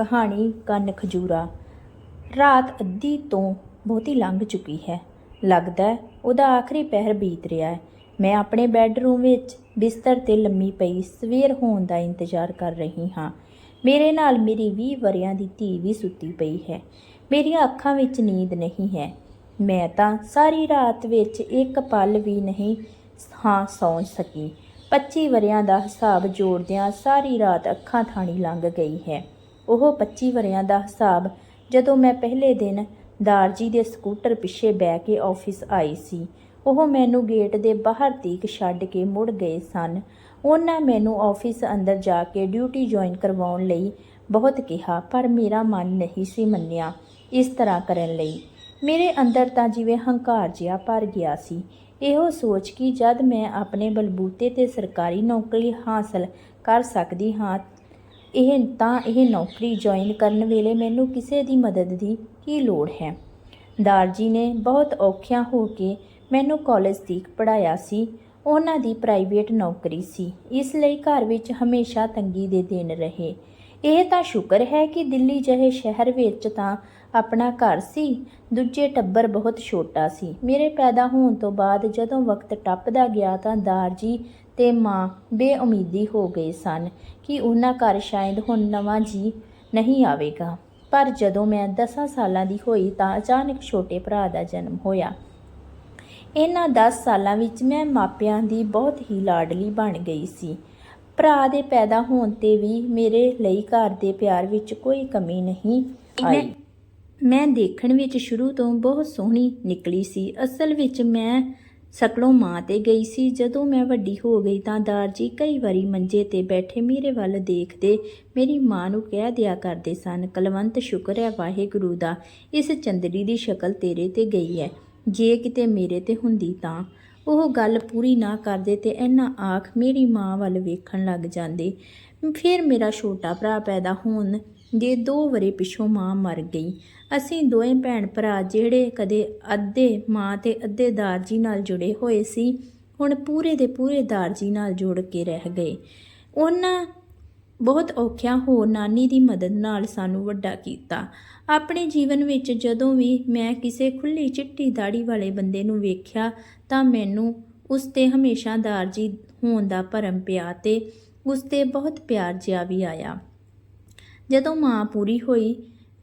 ਕਹਾਣੀ ਕੰਨ ਖਜੂਰਾ। ਰਾਤ ਅੱਧੀ ਤੋਂ ਬਹੁਤੀ ਲੰਘ ਚੁੱਕੀ ਹੈ। ਲੱਗਦਾ ਉਹਦਾ ਆਖਰੀ ਪਹਿਰ ਬੀਤ ਰਿਹਾ ਹੈ। ਮੈਂ ਆਪਣੇ ਬੈੱਡਰੂਮ ਵਿੱਚ ਬਿਸਤਰ ਤੇ ਲੰਮੀ ਪਈ ਸਵੇਰ ਹੋਣ ਦਾ ਇੰਤਜ਼ਾਰ ਕਰ ਰਹੀ ਹਾਂ। ਮੇਰੇ ਨਾਲ ਮੇਰੀ 20 ਵਰਿਆਂ ਦੀ ਧੀ ਵੀ ਸੁੱਤੀ ਪਈ ਹੈ। ਮੇਰੀਆਂ ਅੱਖਾਂ ਵਿੱਚ ਨੀਂਦ ਨਹੀਂ ਹੈ। ਮੈਂ ਤਾਂ ਸਾਰੀ ਰਾਤ ਵਿੱਚ ਇੱਕ ਪਲ ਵੀ ਨਹੀਂ ਹਾਂ ਸੌਂ ਸਕੀ। 25 ਵਰਿਆਂ ਦਾ ਹਿਸਾਬ ਜੋੜਦਿਆਂ ਸਾਰੀ ਰਾਤ ਅੱਖਾਂ ਥਾਣੀ ਲੰਘ ਗਈ ਹੈ। ਉਹ 25 ਵਰਿਆਂ ਦਾ ਹਿਸਾਬ ਜਦੋਂ ਮੈਂ ਪਹਿਲੇ ਦਿਨ ਦਾਰਜੀ ਦੇ ਸਕੂਟਰ ਪਿੱਛੇ ਬਹਿ ਕੇ ਆਫਿਸ ਆਈ ਸੀ, ਉਹ ਮੈਨੂੰ ਗੇਟ ਦੇ ਬਾਹਰ ਤੀਕ ਛੱਡ ਕੇ ਮੁੜ ਗਏ ਸਨ। ਉਹਨਾਂ ਮੈਨੂੰ ਆਫਿਸ ਅੰਦਰ ਜਾ ਕੇ ਡਿਊਟੀ ਜੁਆਇਨ ਕਰਵਾਉਣ ਲਈ ਬਹੁਤ ਕਿਹਾ, ਪਰ ਮੇਰਾ ਮਨ ਨਹੀਂ ਸੀ ਮੰਨਿਆ ਇਸ ਤਰ੍ਹਾਂ ਕਰਨ ਲਈ। ਮੇਰੇ ਅੰਦਰ ਤਾਂ ਜਿਵੇਂ ਹੰਕਾਰ ਜਿਹਾ ਭਰ ਗਿਆ ਸੀ। ਇਹੋ ਸੋਚ ਕਿ ਜਦ ਮੈਂ ਆਪਣੇ ਬਲਬੂਤੇ ਤੇ ਸਰਕਾਰੀ ਨੌਕਰੀ ਹਾਸਲ ਕਰ ਸਕਦੀ ਹਾਂ ਇਹ ਤਾਂ ਇਹ ਨੌਕਰੀ ਜੁਆਇਨ ਕਰਨ ਵੇਲੇ ਮੈਨੂੰ ਕਿਸੇ ਦੀ ਮਦਦ ਦੀ ਕੀ ਲੋੜ ਹੈ? ਦਾਰਜੀ ਨੇ ਬਹੁਤ ਔਖਿਆਂ ਹੋ ਕੇ ਮੈਨੂੰ ਕਾਲਜ ਤੀਕ ਪੜਾਇਆ ਸੀ। ਉਹਨਾਂ ਦੀ ਪ੍ਰਾਈਵੇਟ ਨੌਕਰੀ ਸੀ। ਇਸ ਲਈ ਘਰ ਵਿੱਚ ਹਮੇਸ਼ਾ ਤੰਗੀ ਦੇ ਦਿਨ ਰਹੇ। ਇਹ ਤਾਂ ਸ਼ੁਕਰ ਹੈ ਕਿ ਦਿੱਲੀ ਜਿਹੇ ਸ਼ਹਿਰ ਵਿੱਚ ਤਾਂ ਆਪਣਾ ਘਰ ਸੀ। ਦੂਜੇ ਟੱਬਰ ਬਹੁਤ ਛੋਟਾ ਸੀ। ਮੇਰੇ ਪੈਦਾ ਹੋਣ ਤੋਂ ਬਾਅਦ ਜਦੋਂ ਵਕਤ ਟੱਪਦਾ ਗਿਆ ਤਾਂ ਦਾਰਜੀ ਤੇ ਮਾਂ ਬੇਉਮੀਦੀ ਹੋ ਗਏ ਸਨ ਕਿ ਉਹਨਾਂ ਘਰ ਸ਼ਾਇਦ ਹੁਣ ਨਵਾਂ ਜੀ ਨਹੀਂ ਆਵੇਗਾ। ਪਰ ਜਦੋਂ ਮੈਂ 10 ਸਾਲਾਂ ਦੀ ਹੋਈ ਤਾਂ ਅਚਾਨਕ ਛੋਟੇ ਭਰਾ ਦਾ ਜਨਮ ਹੋਇਆ। ਇਹਨਾਂ 10 ਸਾਲਾਂ ਵਿੱਚ ਮੈਂ ਮਾਪਿਆਂ ਦੀ ਬਹੁਤ ਹੀ ਲਾਡਲੀ ਬਣ ਗਈ ਸੀ। ਭਰਾ ਦੇ ਪੈਦਾ ਹੋਣ ਤੇ ਵੀ ਮੇਰੇ ਲਈ ਘਰ ਦੇ ਪਿਆਰ ਵਿੱਚ ਕੋਈ ਕਮੀ ਨਹੀਂ ਆਈ। ਮੈਂ ਦੇਖਣ ਵਿੱਚ ਸ਼ੁਰੂ ਤੋਂ ਬਹੁਤ ਸੋਹਣੀ ਨਿਕਲੀ ਸੀ। ਅਸਲ ਵਿੱਚ ਮੈਂ ਸਕਲੋਂ ਮਾਂ ਤੇ ਗਈ ਸੀ। ਜਦੋਂ ਮੈਂ ਵੱਡੀ ਹੋ ਗਈ ਤਾਂ ਦਾਰਜੀ ਕਈ ਵਾਰੀ ਮੰਜੇ ਤੇ ਬੈਠੇ ਮੇਰੇ ਵੱਲ ਦੇਖਦੇ ਮੇਰੀ ਮਾਂ ਨੂੰ ਕਹਿ ਦਿਆ ਕਰਦੇ ਸਨ, ਕਲਵੰਤ, ਸ਼ੁਕਰ ਹੈ ਵਾਹਿਗੁਰੂ ਦਾ, ਇਸ ਚੰਦਰੀ ਦੀ ਸ਼ਕਲ ਤੇਰੇ ਤੇ ਗਈ ਹੈ। ਜੇ ਕਿਤੇ ਮੇਰੇ ਤੇ ਹੁੰਦੀ ਤਾਂ? ਉਹ ਗੱਲ ਪੂਰੀ ਨਾ ਕਰਦੇ ਤੇ ਇਹਨਾਂ ਆਖ ਮੇਰੀ ਮਾਂ ਵੱਲ ਵੇਖਣ ਲੱਗ ਜਾਂਦੇ। ਫਿਰ ਮੇਰਾ ਛੋਟਾ ਭਰਾ ਪੈਦਾ ਹੋਣ ਦੇ ਦੋ ਵਰੇ ਪਿਛੋਂ ਮਾਂ ਮਰ ਗਈ, ਅਸੀਂ ਦੋਵੇਂ ਭੈਣ ਭਰਾ ਜਿਹੜੇ ਕਦੇ ਅੱਧੇ ਮਾਂ ਤੇ ਅੱਧੇ ਦਾਰਜੀ ਨਾਲ ਜੁੜੇ ਹੋਏ ਸੀ, ਹੁਣ ਪੂਰੇ ਦੇ ਪੂਰੇ ਦਾਰਜੀ ਨਾਲ ਜੁੜ ਕੇ ਰਹਿ ਗਏ। ਉਹਨਾਂ ਬਹੁਤ ਔਖਿਆਂ ਹੋ ਨਾਨੀ ਦੀ ਮਦਦ ਨਾਲ ਸਾਨੂੰ ਵੱਡਾ ਕੀਤਾ। ਆਪਣੇ ਜੀਵਨ ਵਿੱਚ ਜਦੋਂ ਵੀ ਮੈਂ ਕਿਸੇ ਖੁੱਲੀ ਚਿੱਟੀ ਦਾੜੀ ਵਾਲੇ ਬੰਦੇ ਨੂੰ ਵੇਖਿਆ, ਤਾਂ ਮੈਨੂੰ ਉਸ ਤੇ ਹਮੇਸ਼ਾ ਦਾਰਜੀ ਹੋਣ ਦਾ ਭਰਮ ਪਿਆ ਤੇ ਉਸ ਤੇ ਬਹੁਤ ਪਿਆਰ ਜਿਹਾ ਵੀ ਆਇਆ। ਜਦੋਂ ਮਾਂ ਪੂਰੀ ਹੋਈ,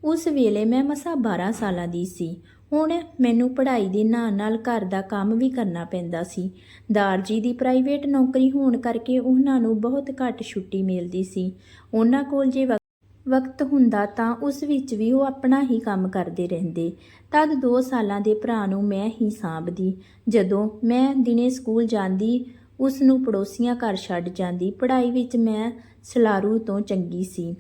ਉਸ ਵੇਲੇ ਮੈਂ ਮਸਾ 12 ਸਾਲਾਂ ਦੀ ਸੀ। ਹੁਣ ਮੈਨੂੰ ਪੜ੍ਹਾਈ ਦੇ ਨਾਲ ਨਾਲ ਘਰ ਦਾ ਕੰਮ ਵੀ ਕਰਨਾ ਪੈਂਦਾ ਸੀ। ਦਾਰਜੀ ਦੀ ਪ੍ਰਾਈਵੇਟ ਨੌਕਰੀ ਹੋਣ ਕਰਕੇ ਉਹਨਾਂ ਨੂੰ ਬਹੁਤ ਘੱਟ ਛੁੱਟੀ ਮਿਲਦੀ ਸੀ। ਉਹਨਾਂ ਕੋਲ ਜੇ ਵਕ- ਵਕਤ ਹੁੰਦਾ ਤਾਂ ਉਸ ਵਿੱਚ ਵੀ ਉਹ ਆਪਣਾ ਹੀ ਕੰਮ ਕਰਦੇ ਰਹਿੰਦੇ। ਤਦ 2 ਸਾਲਾਂ ਦੇ ਭਰਾ ਨੂੰ ਮੈਂ ਹੀ ਸਾਂਭਦੀ। ਜਦੋਂ ਮੈਂ ਦਿਨੇ ਸਕੂਲ ਜਾਂਦੀ, ਉਸ ਨੂੰ ਪੜੋਸੀਆਂ ਘਰ ਛੱਡ ਜਾਂਦੀ। ਪੜ੍ਹਾਈ ਵਿੱਚ ਮੈਂ ਸਲਾਰੂ ਤੋਂ ਚੰਗੀ ਸੀ।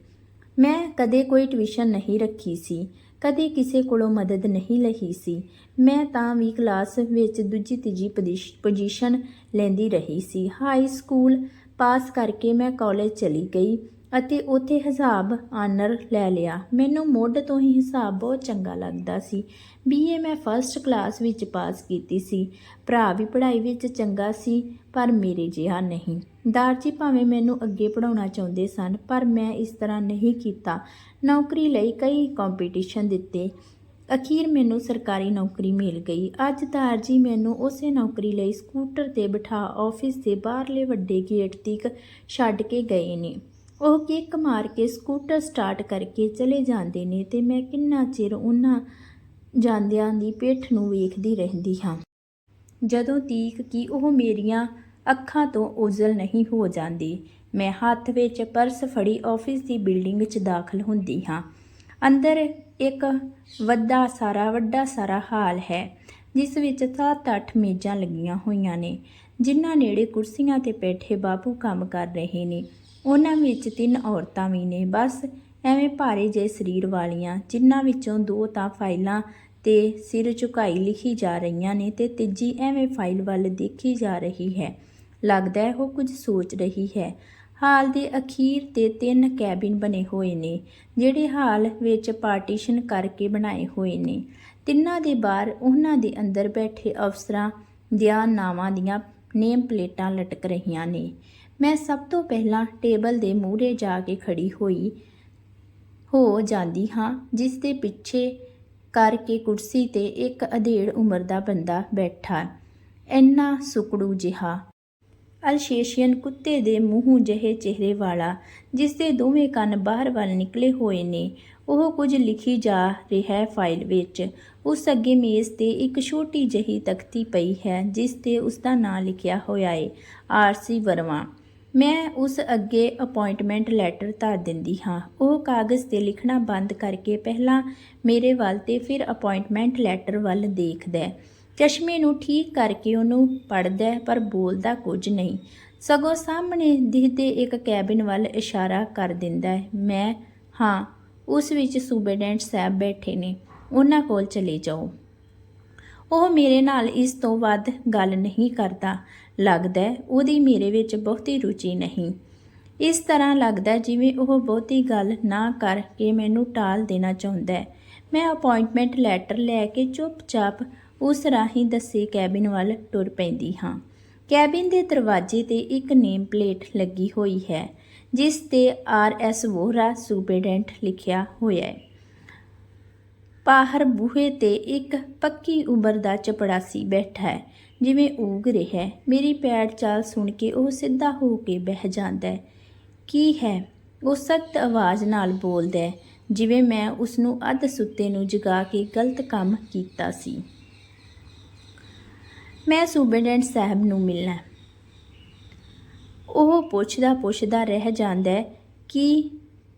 ਮੈਂ ਕਦੇ ਕੋਈ ਟਿਊਸ਼ਨ ਨਹੀਂ ਰੱਖੀ ਸੀ, ਕਦੇ ਕਿਸੇ ਕੋਲੋਂ ਮਦਦ ਨਹੀਂ ਲਈ ਸੀ। ਮੈਂ ਤਾਂ ਵੀ ਕਲਾਸ ਵਿੱਚ ਦੂਜੀ ਤੀਜੀ ਪੋਜੀਸ਼- ਪੋਜੀਸ਼ਨ ਲੈਂਦੀ ਰਹੀ ਸੀ। ਹਾਈ ਸਕੂਲ ਪਾਸ ਕਰਕੇ ਮੈਂ ਕਾਲਜ ਚਲੀ ਗਈ। ਅਤੇ ਉੱਥੇ ਹਿਸਾਬ ਆਨਰ ਲੈ ਲਿਆ। ਮੈਨੂੰ ਮੁੱਢ ਤੋਂ ਹੀ ਹਿਸਾਬ ਬਹੁਤ ਚੰਗਾ ਲੱਗਦਾ ਸੀ। ਬੀਏ ਮੈਂ ਫਸਟ ਕਲਾਸ ਵਿੱਚ ਪਾਸ ਕੀਤੀ ਸੀ। ਭਰਾ ਵੀ ਪੜ੍ਹਾਈ ਵਿੱਚ ਚੰਗਾ ਸੀ, ਪਰ ਮੇਰੇ ਜਿਹਾ ਨਹੀਂ। ਦਾਰਜੀ ਭਾਵੇਂ ਮੈਨੂੰ ਅੱਗੇ ਪੜਾਉਣਾ ਚਾਹੁੰਦੇ ਸਨ, ਪਰ ਮੈਂ ਇਸ ਤਰ੍ਹਾਂ ਨਹੀਂ ਕੀਤਾ। ਨੌਕਰੀ ਲਈ ਕਈ ਕੰਪੀਟੀਸ਼ਨ ਦਿੱਤੇ। ਅਖੀਰ ਮੈਨੂੰ ਸਰਕਾਰੀ ਨੌਕਰੀ ਮਿਲ ਗਈ। ਅੱਜ ਦਾਰਜੀ ਮੈਨੂੰ ਉਸੇ ਨੌਕਰੀ ਲਈ ਸਕੂਟਰ ਤੇ ਬਿਠਾ ਆਫਿਸ ਦੇ ਬਾਹਰਲੇ ਵੱਡੇ ਗੇਟ ਤੱਕ ਛੱਡ ਕੇ ਗਏ ਨੇ। ਉਹ ਕਿੱਕ ਮਾਰ ਕੇ ਸਕੂਟਰ ਸਟਾਰਟ ਕਰਕੇ ਚਲੇ ਜਾਂਦੇ ਨੇ ਤੇ ਮੈਂ ਕਿੰਨਾ ਚਿਰ ਉਹਨਾਂ ਜਾਂਦਿਆਂ ਦੀ ਪਿੱਠ ਨੂੰ ਵੇਖਦੀ ਰਹਿੰਦੀ ਹਾਂ। ਜਦੋਂ ਤੀਕ ਕਿ ਉਹ ਮੇਰੀਆਂ ਅੱਖਾਂ ਤੋਂ ਉਜਲ ਨਹੀਂ ਹੋ ਜਾਂਦੀ, ਮੈਂ ਹੱਥ ਵਿੱਚ ਪਰਸ ਫੜੀ ਆਫਿਸ ਦੀ ਬਿਲਡਿੰਗ ਵਿੱਚ ਦਾਖਲ ਹੁੰਦੀ ਹਾਂ। ਅੰਦਰ ਇੱਕ ਵੱਡਾ ਸਾਰਾ ਵੱਡਾ ਸਾਰਾ ਹਾਲ ਹੈ, ਜਿਸ ਵਿੱਚ 7-8 ਮੇਜ਼ਾਂ ਲੱਗੀਆਂ ਹੋਈਆਂ ਨੇ, ਜਿਨ੍ਹਾਂ ਨੇੜੇ ਕੁਰਸੀਆਂ ਤੇ ਬੈਠੇ ਬਾਪੂ ਕੰਮ ਕਰ ਰਹੇ ਨੇ। ਉਹਨਾਂ ਵਿੱਚ ਤਿੰਨ ਔਰਤਾਂ ਵੀ ਨੇ। ਬਸ ਐਵੇਂ ਭਾਰੇ ਜਿਹੇ ਸਰੀਰ ਵਾਲੀਆਂ, ਜਿਨ੍ਹਾਂ ਵਿੱਚੋਂ ਦੋ ਤਾਂ ਫਾਈਲਾਂ ਤੇ ਸਿਰ ਝੁਕਾਈ ਲਿਖੀ ਜਾ ਰਹੀਆਂ ਨੇ ਤੇ ਤੀਜੀ ਐਵੇਂ ਫਾਈਲ ਵੱਲ ਦੇਖੀ ਜਾ ਰਹੀ ਹੈ। ਲੱਗਦਾ ਹੈ ਉਹ ਕੁਝ ਸੋਚ ਰਹੀ ਹੈ। ਹਾਲ ਦੇ ਅਖੀਰ ਤੇ ਤਿੰਨ ਕੈਬਿਨ ਬਣੇ ਹੋਏ ਨੇ, ਜਿਹੜੇ ਹਾਲ ਵਿੱਚ ਪਾਰਟੀਸ਼ਨ ਕਰਕੇ ਬਣਾਏ ਹੋਏ ਨੇ। ਤਿੰਨਾਂ ਦੇ ਬਾਹਰ ਉਹਨਾਂ ਦੇ ਅੰਦਰ ਬੈਠੇ ਅਫਸਰਾਂ ਦੀਆਂ ਨਾਵਾਂ ਦੀਆਂ ਨੇਮ ਪਲੇਟਾਂ ਲਟਕ ਰਹੀਆਂ ਨੇ। ਮੈਂ ਸਭ ਤੋਂ ਪਹਿਲਾਂ ਟੇਬਲ ਦੇ ਮੂਹਰੇ ਜਾ ਕੇ ਖੜੀ ਹੋਈ ਹੋ ਜਾਂਦੀ ਹਾਂ, ਜਿਸ ਦੇ ਪਿੱਛੇ ਕਰਕੇ ਕੁਰਸੀ ਤੇ ਇੱਕ ਅਧੇੜ ਉਮਰ ਦਾ ਬੰਦਾ ਬੈਠਾ। ਇੰਨਾ ਸੁਕੜੂ ਜਿਹਾ। ਅਲਸ਼ੇਸ਼ੀਅਨ ਕੁੱਤੇ ਦੇ ਮੂੰਹ ਜਿਹੇ ਚਿਹਰੇ ਵਾਲਾ, ਜਿਸ ਦੇ ਦੋਵੇਂ ਕੰਨ ਬਾਹਰ ਵੱਲ ਨਿਕਲੇ ਹੋਏ ਨੇ, ਉਹ ਕੁਝ ਲਿਖੀ ਜਾ ਰਿਹਾ ਫਾਈਲ ਵਿੱਚ। ਉਸ ਅੱਗੇ ਮੇਜ਼ ਤੇ ਇੱਕ ਛੋਟੀ ਜਿਹੀ ਤਖਤੀ ਪਈ ਹੈ, ਜਿਸ ਤੇ ਉਸ ਦਾ ਨਾਂ ਲਿਖਿਆ ਹੋਇਆ ਹੈ ਆਰਸੀ ਵਰਮਾ। ਮੈਂ ਉਸ ਅੱਗੇ ਅਪਾਇੰਟਮੈਂਟ ਲੈਟਰ ਧਰ ਦਿੰਦੀ ਹਾਂ। ਉਹ ਕਾਗਜ਼ ਤੇ ਲਿਖਣਾ ਬੰਦ ਕਰਕੇ ਪਹਿਲਾਂ ਮੇਰੇ ਵੱਲ ਤੇ ਫਿਰ ਅਪਾਇੰਟਮੈਂਟ ਲੈਟਰ ਵੱਲ ਦੇਖਦਾ ਚਸ਼ਮੇ ਨੂੰ ਠੀਕ ਕਰਕੇ ਉਹਨੂੰ ਪੜਦਾ ਪਰ ਬੋਲਦਾ ਕੁਝ ਨਹੀਂ। ਸਗੋਂ ਸਾਹਮਣੇ ਦਿਖਦੇ ਇੱਕ ਕੈਬਿਨ ਵੱਲ ਇਸ਼ਾਰਾ ਕਰ ਦਿੰਦਾ ਹੈ। ਮੈਂ, ਹਾਂ, ਉਸ ਵਿੱਚ ਸੂਬੇਡੈਂਟ ਸਾਹਿਬ ਬੈਠੇ ਨੇ। ਉਹਨਾਂ ਕੋਲ ਚਲੇ ਜਾਓ। ਉਹ ਮੇਰੇ ਨਾਲ ਇਸ ਤੋਂ ਵੱਧ ਗੱਲ ਨਹੀਂ ਕਰਦਾ। ਲੱਗਦਾ ਉਹਦੀ ਮੇਰੇ ਵਿੱਚ ਬਹੁਤੀ ਰੁਚੀ ਨਹੀਂ। ਇਸ ਤਰ੍ਹਾਂ ਲੱਗਦਾ ਜਿਵੇਂ ਉਹ ਬਹੁਤੀ ਗੱਲ ਨਾ ਕਰਕੇ ਮੈਨੂੰ ਟਾਲ ਦੇਣਾ ਚਾਹੁੰਦਾ ਹੈ। ਮੈਂ ਅਪਾਇੰਟਮੈਂਟ ਲੈਟਰ ਲੈ ਕੇ ਚੁੱਪਚਾਪ ਉਸ ਰਾਹੀਂ ਦੱਸੇ ਕੈਬਿਨ ਵੱਲ ਟੁਰ ਪੈਂਦੀ ਹਾਂ। ਕੈਬਿਨ ਦੇ ਦਰਵਾਜ਼ੇ ਤੇ ਇੱਕ ਨੇਮ ਪਲੇਟ ਲੱਗੀ ਹੋਈ ਹੈ, ਜਿਸ ਤੇ ਆਰ ਐਸ ਵੋਹਰਾ ਸੁਪਰਡੈਂਟ ਲਿਖਿਆ ਹੋਇਆ ਹੈ। ਬਾਹਰ ਬੂਹੇ ਤੇ ਇੱਕ ਪੱਕੀ ਉਮਰ ਦਾ ਚਪੜਾਸੀ ਬੈਠਾ ਹੈ, ਜਿਵੇਂ ਊਗ ਰਿਹਾ ਹੈ। ਮੇਰੀ ਪੈੜ ਚਾਲ ਸੁਣ ਕੇ ਉਹ ਸਿੱਧਾ ਹੋ ਕੇ ਬਹਿ ਜਾਂਦਾ ਹੈ। ਕੀ ਹੈ? ਉਹ ਸਖਤ ਆਵਾਜ਼ ਨਾਲ ਬੋਲਦਾ ਹੈ, ਜਿਵੇਂ ਮੈਂ ਉਸ ਨੂੰ ਅੱਧ ਸੁੱਤੇ ਨੂੰ ਜਗਾ ਕੇ ਗਲਤ ਕੰਮ ਕੀਤਾ ਸੀ। ਮੈਂ ਸੂਬੇਡੈਂਟ ਸਾਹਿਬ ਨੂੰ ਮਿਲਣਾ ਉਹ ਪੁੱਛਦਾ ਪੁੱਛਦਾ ਰਹਿ ਜਾਂਦਾ ਹੈ, ਕਿ,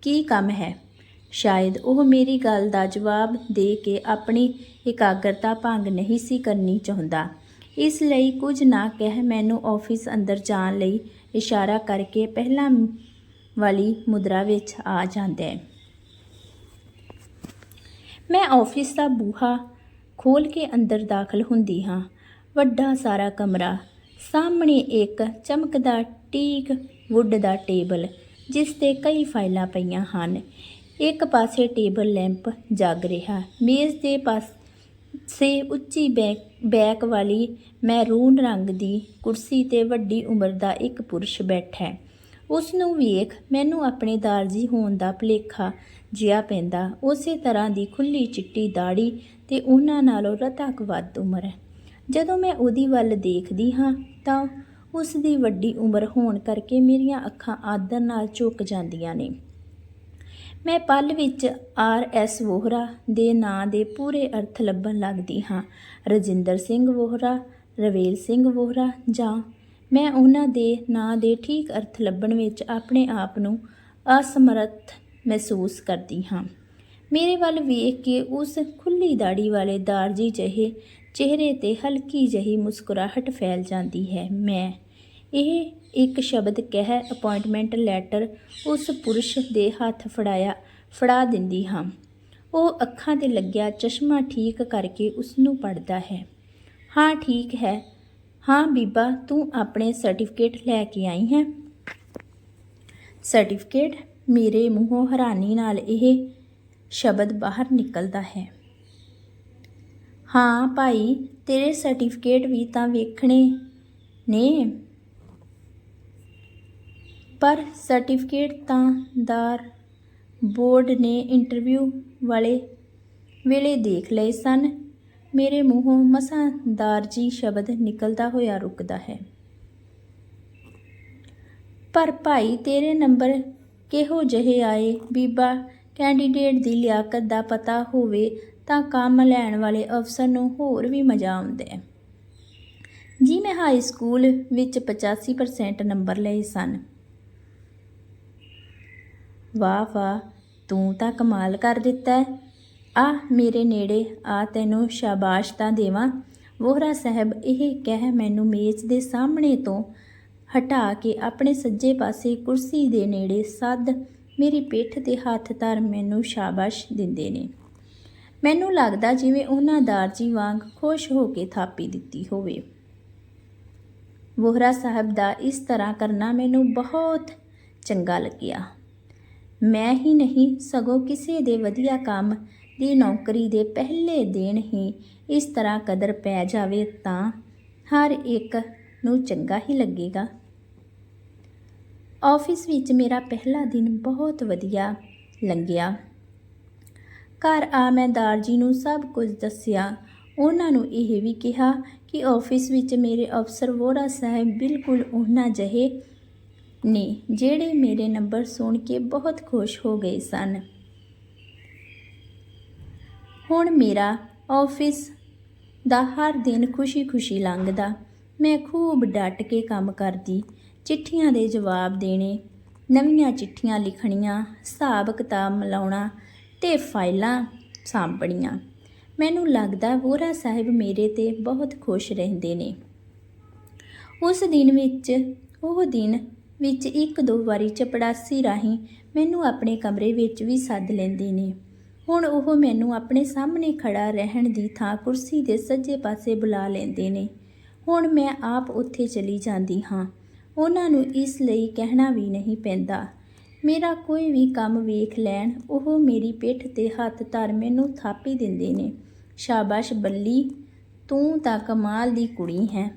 ਕੀ ਕੰਮ ਹੈ? ਸ਼ਾਇਦ ਉਹ ਮੇਰੀ ਗੱਲ ਦਾ ਜਵਾਬ ਦੇ ਕੇ ਆਪਣੀ ਇਕਾਗਰਤਾ ਭੰਗ ਨਹੀਂ ਸੀ ਕਰਨੀ ਚਾਹੁੰਦਾ। ਇਸ ਲਈ ਕੁਝ ਨਾ ਕਹਿ ਮੈਨੂੰ ਆਫਿਸ ਅੰਦਰ ਜਾਣ ਲਈ ਇਸ਼ਾਰਾ ਕਰਕੇ ਪਹਿਲਾਂ ਵਾਲੀ ਮੁਦਰਾ ਵਿੱਚ ਆ ਜਾਂਦਾ। ਹੈ ਮੈਂ ਆਫਿਸ ਦਾ ਬੂਹਾ ਖੋਲ ਕੇ ਅੰਦਰ ਦਾਖਲ ਹੁੰਦੀ ਹਾਂ। ਵੱਡਾ ਸਾਰਾ ਕਮਰਾ, ਸਾਹਮਣੇ ਇੱਕ ਚਮਕਦਾ ਟੀਕ ਵੁੱਡ ਦਾ ਟੇਬਲ, ਜਿਸ ਤੇ ਕਈ ਫਾਈਲਾਂ ਪਈਆਂ ਹਨ। ਇੱਕ ਪਾਸੇ ਟੇਬਲ ਲੈਂਪ ਜਗ ਰਿਹਾ। ਮੇਜ਼ ਦੇ ਪਾਸੇ ਉੱਚੀ ਬੈਕ ਬੈਕ ਵਾਲੀ ਮੈਰੂਨ ਰੰਗ ਦੀ ਕੁਰਸੀ ਤੇ ਵੱਡੀ ਉਮਰ ਦਾ ਇੱਕ ਪੁਰਸ਼ ਬੈਠਾ ਹੈ। ਉਸ ਨੂੰ ਵੇਖ ਮੈਨੂੰ ਆਪਣੇ ਦਾਰਜੀ ਹੋਣ ਦਾ ਭੁਲੇਖਾ ਜਿਆ ਪੈਂਦਾ। ਉਸੇ ਤਰ੍ਹਾਂ ਦੀ ਖੁੱਲੀ ਚਿੱਟੀ ਦਾੜੀ ਤੇ ਉਹਨਾਂ ਨਾਲੋਂ ਰਤਾ ਕੁ ਵੱਧ ਉਮਰ ਹੈ। ਜਦੋਂ ਮੈਂ ਉਹਦੀ ਵੱਲ ਦੇਖਦੀ ਹਾਂ ਤਾਂ ਉਸ ਦੀ ਵੱਡੀ ਉਮਰ ਹੋਣ ਕਰਕੇ ਮੇਰੀਆਂ ਅੱਖਾਂ ਆਦਰ ਨਾਲ ਝੁਕ ਜਾਂਦੀਆਂ ਨੇ। ਮੈਂ ਪਲ ਵਿੱਚ ਆਰ ਐਸ ਵੋਹਰਾ ਦੇ ਨਾਂ ਦੇ ਪੂਰੇ ਅਰਥ ਲੱਭਣ ਲੱਗਦੀ ਹਾਂ। ਰਜਿੰਦਰ ਸਿੰਘ ਵੋਹਰਾ, ਰਵੇਲ ਸਿੰਘ ਵੋਹਰਾ ਜਾਂ ਮੈਂ ਉਹਨਾਂ ਦੇ ਨਾਂ ਦੇ ਠੀਕ ਅਰਥ ਲੱਭਣ ਵਿੱਚ ਆਪਣੇ ਆਪ ਨੂੰ ਅਸਮਰੱਥ ਮਹਿਸੂਸ ਕਰਦੀ ਹਾਂ। ਮੇਰੇ ਵੱਲ ਵੇਖ ਕੇ ਉਸ ਖੁੱਲੀ ਦਾੜੀ ਵਾਲੇ ਦਾਰਜੀ ਜਿਹੇ ਚਿਹਰੇ ਤੇ ਹਲਕੀ ਜਿਹੀ ਮੁਸਕਰਾਹਟ ਫੈਲ ਜਾਂਦੀ ਹੈ। ਮੈਂ ਇਹ ਇੱਕ ਸ਼ਬਦ ਕਹਿ ਅਪਾਇੰਟਮੈਂਟ ਲੈਟਰ ਉਸ ਪੁਰਸ਼ ਦੇ ਹੱਥ ਫੜਾਇਆ, ਫੜਾ ਦਿੰਦੀ ਹਾਂ। ਉਹ ਅੱਖਾਂ ਤੇ ਲੱਗਿਆ ਚਸ਼ਮਾ ਠੀਕ ਕਰਕੇ ਉਸ ਨੂੰ ਪੜਦਾ ਹੈ। ਹਾਂ, ਠੀਕ ਹੈ। ਹਾਂ, ਬੀਬਾ, ਤੂੰ ਆਪਣੇ ਸਰਟੀਫਿਕੇਟ ਲੈ ਕੇ ਆਈ ਹੈ? ਸਰਟੀਫਿਕੇਟ ਮੇਰੇ ਮੂੰਹੋਂ ਹੈਰਾਨੀ ਨਾਲ ਇਹ ਸ਼ਬਦ ਬਾਹਰ ਨਿਕਲਦਾ ਹੈ। ਹਾਂ, ਭਾਈ, ਤੇਰੇ ਸਰਟੀਫਿਕੇਟ ਵੀ ਤਾਂ ਵੇਖਣੇ ਨੇ। ਪਰ ਸਰਟੀਫਿਕੇਟ ਤਾਂ ਦਾਰ ਬੋਰਡ ਨੇ ਇੰਟਰਵਿਊ ਵਾਲੇ ਵੇਲੇ ਦੇਖ ਲਏ ਸਨ। ਮੇਰੇ ਮੂੰਹੋਂ ਮਸਾਂ ਦਾਰਜੀ ਸ਼ਬਦ ਨਿਕਲਦਾ ਹੋਇਆ ਰੁਕਦਾ ਹੈ। ਪਰ ਭਾਈ ਤੇਰੇ ਨੰਬਰ ਕਿਹੋ ਜਿਹੇ ਆਏ? ਬੀਬਾ ਕੈਂਡੀਡੇਟ ਦੀ ਲਿਆਕਤ ਦਾ ਪਤਾ ਹੋਵੇ ਤਾਂ ਕੰਮ ਲੈਣ ਵਾਲੇ ਅਫਸਰ ਨੂੰ ਹੋਰ ਵੀ ਮਜ਼ਾ ਆਉਂਦਾ ਹੈ। ਜੀ ਮੈਂ ਹਾਈ ਸਕੂਲ ਵਿੱਚ 85% ਨੰਬਰ ਲਏ ਸਨ। ਵਾਹ ਵਾਹ, ਤੂੰ ਤਾਂ ਕਮਾਲ ਕਰ ਦਿੱਤਾ ਹੈ। ਆ ਮੇਰੇ ਨੇੜੇ ਆ ਤੈਨੂੰ ਸ਼ਾਬਾਸ਼ ਤਾਂ ਦੇਵਾਂ। ਵੋਹਰਾ ਸਾਹਿਬ ਇਹ ਕਹਿ ਮੈਨੂੰ ਮੇਜ਼ ਦੇ ਸਾਹਮਣੇ ਤੋਂ ਹਟਾ ਕੇ ਆਪਣੇ ਸੱਜੇ ਪਾਸੇ ਕੁਰਸੀ ਦੇ ਨੇੜੇ ਸੱਦ। ਮੇਰੀ ਪਿੱਠ ਤੇ ਹੱਥ ਧਰ ਮੈਨੂੰ ਸ਼ਾਬਾਸ਼ ਦਿੰਦੇ ਨੇ। ਮੈਨੂੰ ਲੱਗਦਾ ਜਿਵੇਂ ਉਹਨਾਂ ਦਾਰਜੀ ਵਾਂਗ ਖੁਸ਼ ਹੋ ਕੇ ਥਾਪੀ ਦਿੱਤੀ ਹੋਵੇ। ਵੋਹਰਾ ਸਾਹਿਬ ਦਾ ਇਸ ਤਰ੍ਹਾਂ ਕਰਨਾ ਮੈਨੂੰ ਬਹੁਤ ਚੰਗਾ ਲੱਗਿਆ। ਮੈਂ ਹੀ ਨਹੀਂ, ਸਗੋਂ ਕਿਸੇ ਦੇ ਵਧੀਆ ਕੰਮ ਦੀ ਨੌਕਰੀ ਦੇ ਪਹਿਲੇ ਦਿਨ ਹੀ ਇਸ ਤਰ੍ਹਾਂ ਕਦਰ ਪੈ ਜਾਵੇ ਤਾਂ ਹਰ ਇੱਕ ਨੂੰ ਚੰਗਾ ਹੀ ਲੱਗੇਗਾ। ਆਫਿਸ ਵਿੱਚ ਮੇਰਾ ਪਹਿਲਾ ਦਿਨ ਬਹੁਤ ਵਧੀਆ ਲੰਘਿਆ। ਘਰ ਆ ਮੈਂ ਦਾਰਜੀ ਨੂੰ ਸਭ ਕੁਝ ਦੱਸਿਆ। ਉਹਨਾਂ ਨੂੰ ਇਹ ਵੀ ਕਿਹਾ ਕਿ ਆਫਿਸ ਵਿੱਚ ਮੇਰੇ ਅਫਸਰ ਵੋਰਾ ਸਾਹਿਬ ਬਿਲਕੁਲ ਉਹਨਾਂ ਜਿਹੇ ਨੇ ਜਿਹੜੇ ਮੇਰੇ ਨੰਬਰ ਸੁਣ ਕੇ ਬਹੁਤ ਖੁਸ਼ ਹੋ ਗਏ ਸਨ। ਹੁਣ ਮੇਰਾ ਆਫਿਸ ਦਾ ਹਰ ਦਿਨ ਖੁਸ਼ੀ-ਖੁਸ਼ੀ ਲੰਘਦਾ। ਮੈਂ ਖੂਬ ਡਟ ਕੇ ਕੰਮ ਕਰਦੀ। ਚਿੱਠੀਆਂ ਦੇ ਜਵਾਬ ਦੇਣੇ, ਨਵੀਆਂ ਚਿੱਠੀਆਂ ਲਿਖਣੀਆਂ, ਹਿਸਾਬ ਕਿਤਾਬ ਮਿਲਾਉਣਾ ਤੇ ਫਾਈਲਾਂ ਸਾਂਭਣੀਆਂ। ਮੈਨੂੰ ਲੱਗਦਾ ਵੋਰਾ ਸਾਹਿਬ ਮੇਰੇ ਤੇ ਬਹੁਤ ਖੁਸ਼ ਰਹਿੰਦੇ ਨੇ। ਉਸ ਦਿਨ ਵਿੱਚ, ਉਹ ਦਿਨ ਵਿੱਚ ਇੱਕ ਦੋ ਵਾਰੀ ਚਪੜਾਸੀ ਰਾਹੀਂ ਮੈਨੂੰ ਆਪਣੇ ਕਮਰੇ ਵਿੱਚ ਵੀ ਸੱਦ ਲੈਂਦੇ ਨੇ। ਹੁਣ ਉਹ ਮੈਨੂੰ ਆਪਣੇ ਸਾਹਮਣੇ ਖੜਾ ਰਹਿਣ ਦੀ ਥਾਂ ਕੁਰਸੀ ਦੇ ਸੱਜੇ ਪਾਸੇ ਬੁਲਾ ਲੈਂਦੇ ਨੇ। ਹੁਣ ਮੈਂ ਆਪ ਉੱਥੇ ਚਲੀ ਜਾਂਦੀ ਹਾਂ। ਉਹਨਾਂ ਨੂੰ ਇਸ ਲਈ ਕਹਿਣਾ ਵੀ ਨਹੀਂ ਪੈਂਦਾ। ਮੇਰਾ ਕੋਈ ਵੀ ਕੰਮ ਵੇਖ ਲੈਣ, ਉਹ ਮੇਰੀ ਪਿੱਠ ਤੇ ਹੱਥ ਧਰ ਮੈਨੂੰ ਥਾਪੀ ਦਿੰਦੇ ਨੇ। ਸ਼ਾਬਾਸ਼ ਬੱਲੀ, ਤੂੰ ਤਾਂ ਕਮਾਲ ਦੀ ਕੁੜੀ ਹੈ।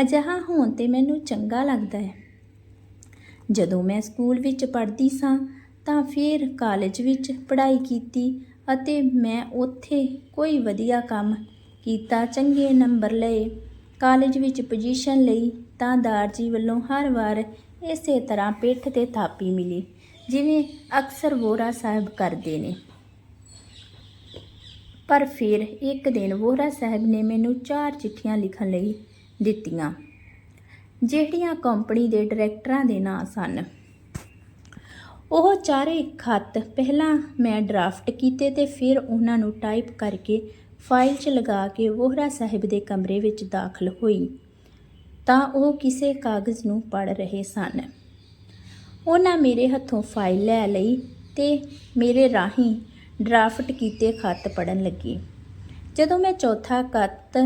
ਅਜਿਹਾ ਹੋਣ ਤੇ ਮੈਨੂੰ ਚੰਗਾ ਲੱਗਦਾ ਹੈ। ਜਦੋਂ ਮੈਂ ਸਕੂਲ ਵਿੱਚ ਪੜ੍ਹਦੀ ਸਾਂ ਤਾਂ ਫਿਰ ਕਾਲਜ ਵਿੱਚ ਪੜ੍ਹਾਈ ਕੀਤੀ ਅਤੇ ਮੈਂ ਉੱਥੇ ਕੋਈ ਵਧੀਆ ਕੰਮ ਕੀਤਾ, ਚੰਗੇ ਨੰਬਰ ਲਏ। ਕਾਲਜ ਵਿੱਚ ਪੋਜੀਸ਼ਨ ਲਈ ਤਾਂ ਦਾਰ ਜੀ ਵੱਲੋਂ ਹਰ ਵਾਰ ਇਸੇ ਤਰ੍ਹਾਂ ਪਿੱਠ ਤੇ ਥਾਪੀ ਮਿਲੀ, ਜਿਵੇਂ ਅਕਸਰ ਵੋਰਾ ਸਾਹਿਬ ਕਰਦੇ ਨੇ। ਪਰ ਫਿਰ ਇੱਕ ਦਿਨ ਵੋਰਾ ਸਾਹਿਬ ਨੇ ਮੈਨੂੰ ਚਾਰ ਚਿੱਠੀਆਂ ਲਿਖਣ ਲਈ ਦਿੱਤੀਆਂ। ਜਿਹੜੀਆਂ ਕੰਪਨੀ ਦੇ ਡਾਇਰੈਕਟਰਾਂ ਦੇ ਨਾਂ ਸਨ। ਉਹ ਚਾਰੇ ਖੱਤ ਪਹਿਲਾਂ ਮੈਂ ਡਰਾਫਟ ਕੀਤੇ ਤੇ ਫਿਰ ਉਹਨਾਂ ਨੂੰ ਟਾਈਪ ਕਰਕੇ ਫਾਈਲ 'ਚ ਲਗਾ ਕੇ ਵੋਹਰਾ ਸਾਹਿਬ ਦੇ ਕਮਰੇ ਵਿੱਚ ਦਾਖਲ ਹੋਈ। ਤਾਂ ਉਹ ਕਿਸੇ ਕਾਗਜ਼ ਨੂੰ ਪੜ੍ਹ ਰਹੇ ਸਨ। ਉਹਨਾਂ ਮੇਰੇ ਹੱਥੋਂ ਫਾਈਲ ਲੈ ਲਈ ਤੇ ਮੇਰੇ ਰਾਹੀਂ ਡਰਾਫਟ ਕੀਤੇ ਖੱਤ ਪੜਨ ਲੱਗੀ। ਜਦੋਂ ਮੈਂ ਚੌਥਾ ਖੱਤ,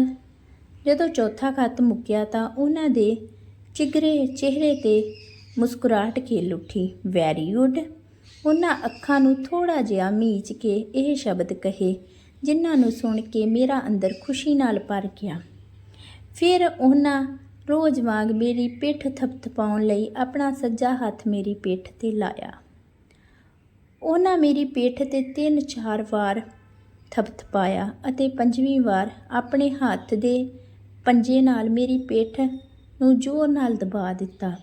ਜਦੋਂ ਚੌਥਾ ਖੱਤ ਮੁੱਕਿਆ ਤਾਂ ਉਹਨਾਂ ਦੇ ਚਿਗਰੇ ਚਿਹਰੇ ਤੇ ਮੁਸਕਰਾਹਟ ਖੇਲ ਉੱਠੀ। ਵੈਰੀ ਗੁੱਡ ਉਹਨਾਂ ਅੱਖਾਂ ਨੂੰ ਥੋੜਾ ਜਿਹਾ ਮੀਚ ਕੇ ਇਹ ਸ਼ਬਦ ਕਹੇ, ਜਿਨ੍ਹਾਂ ਨੂੰ ਸੁਣ ਕੇ ਮੇਰਾ ਅੰਦਰ ਖੁਸ਼ੀ ਨਾਲ ਭਰ ਗਿਆ। ਫਿਰ ਉਹਨਾਂ ਰੋਜ਼ ਵਾਂਗ ਮੇਰੀ ਪਿੱਠ ਥਪਥਪਾਉਣ ਲਈ ਆਪਣਾ ਸੱਜਾ ਹੱਥ ਮੇਰੀ ਪਿੱਠ ਤੇ ਲਾਇਆ। ਉਹਨਾਂ ਮੇਰੀ ਪਿੱਠ ਤੇ ਤਿੰਨ ਚਾਰ ਵਾਰ ਥਪਥਪਾਇਆ ਅਤੇ ਪੰਜਵੀਂ ਵਾਰ ਆਪਣੇ ਹੱਥ ਦੇ ਪੰਜੇ ਨਾਲ ਮੇਰੀ ਪਿੱਠ ਨੂੰ ਜ਼ੋਰ ਨਾਲ ਦਬਾ ਦਿੱਤਾ।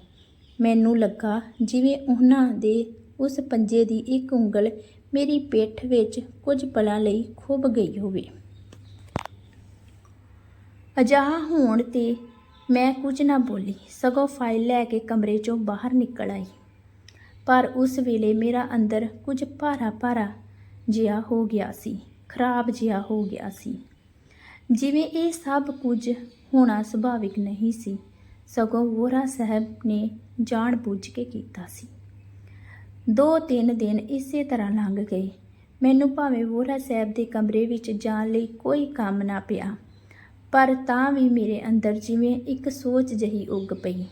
ਮੈਨੂੰ ਲੱਗਾ ਜਿਵੇਂ ਉਹਨਾਂ ਦੇ ਉਸ ਪੰਜੇ ਦੀ ਇੱਕ ਉਂਗਲ ਮੇਰੀ ਪਿੱਠ ਵਿੱਚ ਕੁਝ ਪਲਾਂ ਲਈ ਖੁੱਭ ਗਈ ਹੋਵੇ। ਅਜਿਹਾ ਹੋਣ ਤੇ ਮੈਂ ਕੁਝ ਨਾ ਬੋਲੀ, ਸਗੋਂ ਫਾਈਲ ਲੈ ਕੇ ਕਮਰੇ 'ਚੋਂ ਬਾਹਰ ਨਿਕਲ ਆਈ। ਪਰ ਉਸ ਵੇਲੇ ਮੇਰਾ ਅੰਦਰ ਕੁਝ ਭਾਰਾ ਭਾਰਾ ਜਿਹਾ ਹੋ ਗਿਆ ਸੀ, ਖਰਾਬ ਜਿਹਾ ਹੋ ਗਿਆ ਸੀ। ਜਿਵੇਂ ਇਹ ਸਭ ਕੁਝ ਹੋਣਾ ਸੁਭਾਵਿਕ ਨਹੀਂ ਸੀ ਸਗੋਂ ਵੋਰਾ ਸਾਹਿਬ ਨੇ ਜਾਣ ਬੁੱਝ ਕੇ ਕੀਤਾ ਸੀ। ਦੋ ਤਿੰਨ ਦਿਨ ਇਸੇ ਤਰ੍ਹਾਂ ਲੰਘ ਗਏ। ਮੈਨੂੰ ਭਾਵੇਂ ਵੋਰਾ ਸਾਹਿਬ ਦੇ ਕਮਰੇ ਵਿੱਚ ਜਾਣ ਲਈ ਕੋਈ ਕੰਮ ਨਾ ਪਿਆ, ਪਰ ਤਾਂ ਵੀ ਮੇਰੇ ਅੰਦਰ ਜਿਵੇਂ ਇੱਕ ਸੋਚ ਜਹੀ ਉੱਗ ਪਈ।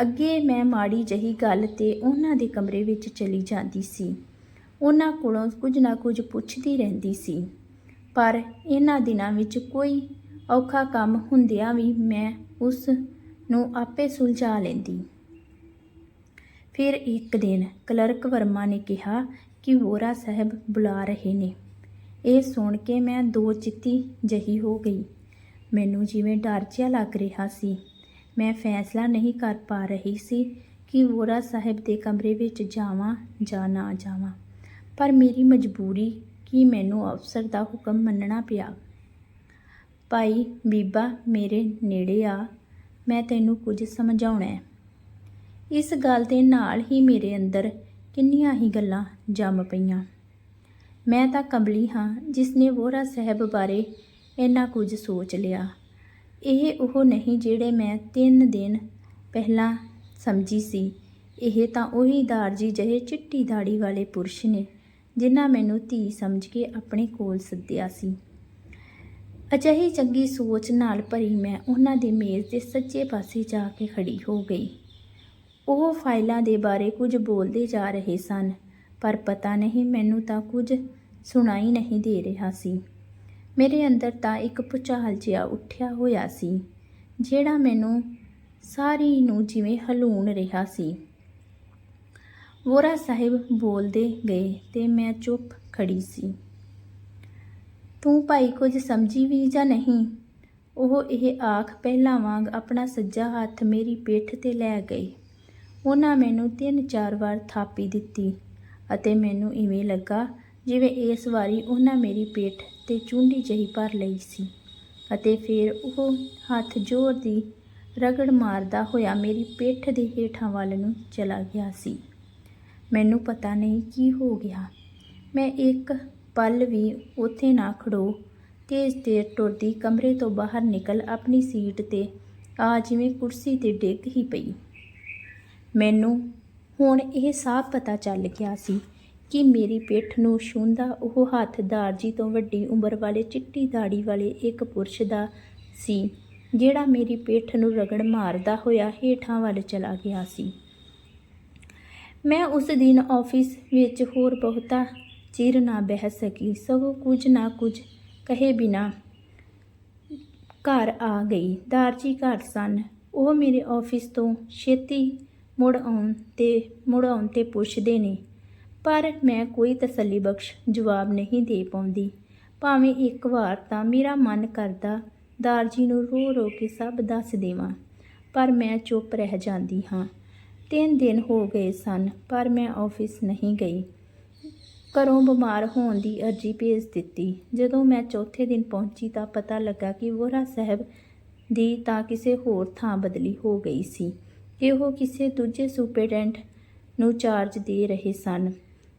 ਅੱਗੇ ਮੈਂ ਮਾੜੀ ਜਹੀ ਗੱਲ ਤੇ ਉਹਨਾਂ ਦੇ ਕਮਰੇ ਵਿੱਚ ਚਲੀ ਜਾਂਦੀ ਸੀ। ਉਹਨਾਂ ਕੋਲੋਂ ਕੁਝ ਨਾ ਕੁਝ ਪੁੱਛਦੀ ਰਹਿੰਦੀ ਸੀ, ਪਰ ਇਹਨਾਂ ਦਿਨਾਂ ਵਿੱਚ ਕੋਈ ਔਖਾ ਕੰਮ ਹੁੰਦਿਆਂ ਵੀ ਮੈਂ ਉਸ ਨੂੰ ਆਪੇ ਸੁਲਝਾ ਲੈਂਦੀ। ਫਿਰ ਇੱਕ ਦਿਨ ਕਲਰਕ ਵਰਮਾ ਨੇ ਕਿਹਾ ਕਿ ਵੋਰਾ ਸਾਹਿਬ ਬੁਲਾ ਰਹੇ ਨੇ। ਇਹ ਸੁਣ ਕੇ ਮੈਂ ਦੋ ਚਿੱਤੀ ਜਹੀ ਹੋ ਗਈ। ਮੈਨੂੰ ਜਿਵੇਂ ਡਰ ਜਿਹਾ ਲੱਗ ਰਿਹਾ ਸੀ। ਮੈਂ ਫੈਸਲਾ ਨਹੀਂ ਕਰ ਪਾ ਰਹੀ ਸੀ ਕਿ ਵੋਰਾ ਸਾਹਿਬ ਦੇ ਕਮਰੇ ਵਿੱਚ ਜਾਵਾਂ ਜਾਂ ਨਾ ਜਾਵਾਂ। ਪਰ ਮੇਰੀ ਮਜਬੂਰੀ ਕਿ ਮੈਨੂੰ ਅਫਸਰ ਦਾ ਹੁਕਮ ਮੰਨਣਾ ਪਿਆ। ਭਾਈ ਬੀਬਾ ਮੇਰੇ ਨੇੜੇ ਆ। ਮੈਂ ਤੈਨੂੰ ਕੁਝ ਸਮਝਾਉਣਾ ਹੈ। ਇਸ ਗੱਲ ਦੇ ਨਾਲ ਹੀ ਮੇਰੇ ਅੰਦਰ ਕਿੰਨੀਆਂ ਹੀ ਗੱਲਾਂ ਜੰਮ ਪਈਆਂ। ਮੈਂ ਤਾਂ ਕਮਲੀ ਹਾਂ ਜਿਸ ਨੇ ਵੋਰਾ ਸਾਹਿਬ ਬਾਰੇ ਇੰਨਾ ਕੁਝ ਸੋਚ ਲਿਆ। ਇਹ ਉਹ ਨਹੀਂ ਜਿਹੜੇ ਮੈਂ ਤਿੰਨ ਦਿਨ ਪਹਿਲਾਂ ਸਮਝੀ ਸੀ। ਇਹ ਤਾਂ ਉਹੀ ਦਾਰਜੀ ਜਿਹੇ ਚਿੱਟੀ ਦਾੜੀ ਵਾਲੇ ਪੁਰਸ਼ ਨੇ, ਜਿਨ੍ਹਾਂ ਮੈਨੂੰ ਧੀ ਸਮਝ ਕੇ ਆਪਣੇ ਕੋਲ ਸੱਦਿਆ ਸੀ। ਅਜਿਹੀ ਚੰਗੀ ਸੋਚ ਨਾਲ ਭਰੀ ਮੈਂ ਉਹਨਾਂ ਦੇ ਮੇਜ਼ ਦੇ ਸੱਜੇ ਪਾਸੇ ਜਾ ਕੇ ਖੜੀ ਹੋ ਗਈ। ਉਹ ਫਾਈਲਾਂ ਦੇ ਬਾਰੇ ਕੁਝ ਬੋਲਦੇ ਜਾ ਰਹੇ ਸਨ, ਪਰ ਪਤਾ ਨਹੀਂ ਮੈਨੂੰ ਤਾਂ ਕੁਝ ਸੁਣਾਈ ਨਹੀਂ ਦੇ ਰਿਹਾ ਸੀ। ਮੇਰੇ ਅੰਦਰ ਤਾਂ ਇੱਕ ਭੁਚਾਲ ਜਿਹਾ ਉੱਠਿਆ ਹੋਇਆ ਸੀ, ਜਿਹੜਾ ਮੈਨੂੰ ਸਾਰੀ ਨੂੰ ਜਿਵੇਂ ਹਲੂਣ ਰਿਹਾ ਸੀ। ਵੋਰਾ ਸਾਹਿਬ ਬੋਲਦੇ ਗਏ ਤੇ ਮੈਂ ਚੁੱਪ ਖੜੀ ਸੀ। ਤੂੰ ਭਾਈ ਕੁਝ ਸਮਝੀ ਵੀ ਜਾਂ ਨਹੀਂ? ਉਹ ਇਹ ਆਖ ਪਹਿਲਾਂ ਵਾਂਗ ਆਪਣਾ ਸੱਜਾ ਹੱਥ ਮੇਰੀ ਪਿੱਠ ਤੇ ਲੈ ਗਏ ਉਹਨਾਂ ਮੈਨੂੰ ਤਿੰਨ ਚਾਰ ਵਾਰ ਥਾਪੀ ਦਿੱਤੀ ਅਤੇ ਮੈਨੂੰ ਇਵੇਂ ਲੱਗਾ ਜਿਵੇਂ ਇਸ ਵਾਰੀ ਉਹਨਾਂ ਮੇਰੀ ਪਿੱਠ ਤੇ ਚੁੰਡੀ ਜਹੀ ਭਰ ਲਈ ਸੀ ਅਤੇ ਫਿਰ ਉਹ ਹੱਥ ਜ਼ੋਰ ਦੀ ਰਗੜ ਮਾਰਦਾ ਹੋਇਆ ਮੇਰੀ ਪਿੱਠ ਦੇ ਹੇਠਾਂ ਵੱਲ ਨੂੰ ਚਲਾ ਗਿਆ ਸੀ। ਮੈਨੂੰ ਪਤਾ ਨਹੀਂ ਕੀ ਹੋ ਗਿਆ। ਮੈਂ ਇੱਕ ਪਲ ਵੀ ਉੱਥੇ ਨਾ ਖੜੋ। ਤੇਜ਼ ਤੇਜ਼ ਟੁਰਦੀ ਕਮਰੇ ਤੋਂ ਬਾਹਰ ਨਿਕਲ ਆਪਣੀ ਸੀਟ ਤੇ ਆ ਜਿਵੇਂ ਕੁਰਸੀ ਤੇ ਡਿੱਗ ਹੀ ਪਈ। ਮੈਨੂੰ ਹੁਣ ਇਹ ਸਾਫ਼ ਪਤਾ ਚੱਲ ਗਿਆ ਸੀ ਕਿ ਮੇਰੀ ਪਿੱਠ ਨੂੰ ਛੂੰਹਦਾ ਉਹ ਹੱਥ ਦਾਰਜੀ ਤੋਂ ਵੱਡੀ ਉਮਰ ਵਾਲੇ ਚਿੱਟੀ ਦਾੜੀ ਵਾਲੇ ਇੱਕ ਪੁਰਸ਼ ਦਾ ਸੀ, ਜਿਹੜਾ ਮੇਰੀ ਪਿੱਠ ਨੂੰ ਰਗੜ ਮਾਰਦਾ ਹੋਇਆ ਹੇਠਾਂ ਵੱਲ ਚਲਾ ਗਿਆ ਸੀ। ਮੈਂ ਉਸ ਦਿਨ ਆਫਿਸ ਵਿੱਚ ਹੋਰ ਬਹੁਤਾ ਚਿਰ ਨਾ ਬਹਿ ਸਕੀ, ਸਗੋਂ ਕੁਝ ਨਾ ਕੁਝ ਕਹੇ ਬਿਨਾ ਘਰ ਆ ਗਈ। ਦਾਰਜੀ ਘਰ ਸਨ। ਉਹ ਮੇਰੇ ਆਫਿਸ ਤੋਂ ਛੇਤੀ ਮੁੜ ਆਉਣ ਤੇ ਮੁੜ ਆਉਣ ਤੇ ਪੁੱਛਦੇ ਨੇ, ਪਰ ਮੈਂ ਕੋਈ ਤਸੱਲੀ ਬਖਸ਼ ਜਵਾਬ ਨਹੀਂ ਦੇ ਪਾਉਂਦੀ। ਭਾਵੇਂ ਇੱਕ ਵਾਰ ਤਾਂ ਮੇਰਾ ਮਨ ਕਰਦਾ ਦਾਰਜੀ ਨੂੰ ਰੋ ਰੋ ਕੇ ਸਭ ਦੱਸ ਦੇਵਾਂ, ਪਰ ਮੈਂ ਚੁੱਪ ਰਹਿ ਜਾਂਦੀ ਹਾਂ। ਤਿੰਨ ਦਿਨ ਹੋ ਗਏ ਸਨ, ਪਰ ਮੈਂ ਆਫਿਸ ਨਹੀਂ ਗਈ। ਘਰੋਂ ਬਿਮਾਰ ਹੋਣ ਦੀ ਅਰਜ਼ੀ ਭੇਜ ਦਿੱਤੀ। ਜਦੋਂ ਮੈਂ ਚੌਥੇ ਦਿਨ ਪਹੁੰਚੀ ਤਾਂ ਪਤਾ ਲੱਗਾ ਕਿ ਵੋਰਾ ਸਾਹਿਬ ਦੀ ਤਾਂ ਕਿਸੇ ਹੋਰ ਥਾਂ ਬਦਲੀ ਹੋ ਗਈ ਸੀ। ਕਿ ਉਹ ਕਿਸੇ ਦੂਜੇ ਸੁਪਰਡੈਂਟ ਨੂੰ ਚਾਰਜ ਦੇ ਰਹੇ ਸਨ।